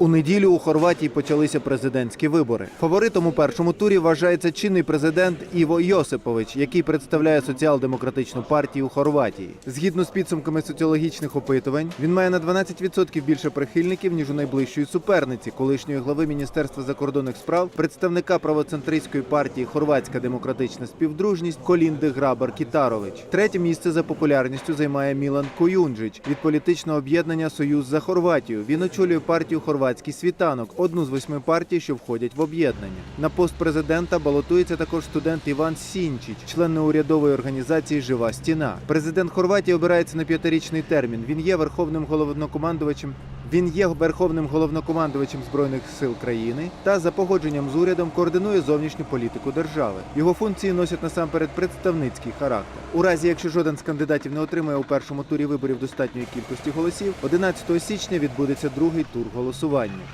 У неділю у Хорватії почалися президентські вибори. Фаворитом у першому турі вважається чинний президент Іво Йосипович, який представляє соціал-демократичну партію у Хорватії. Згідно з підсумками соціологічних опитувань, він має на 12% більше прихильників ніж у найближчої суперниці, колишньої глави Міністерства закордонних справ, представника правоцентристської партії Хорватська демократична співдружність Колінди Грабар Кітарович. Третє місце за популярністю займає Мілан Коюнджич від політичного об'єднання Союз за Хорватію. Він очолює партію Хорватський світанок, одну з восьми партій, що входять в об'єднання. На пост президента балотується також студент Іван Сінчич, член неурядової організації Жива стіна. Президент Хорватії обирається на п'ятирічний термін. Він є верховним головнокомандувачем. Він є верховним головнокомандувачем збройних сил країни та за погодженням з урядом координує зовнішню політику держави. Його функції носять насамперед представницький характер. У разі, якщо жоден з кандидатів не отримає у першому турі виборів достатньої кількості голосів, 11 січня відбудеться другий тур голосування.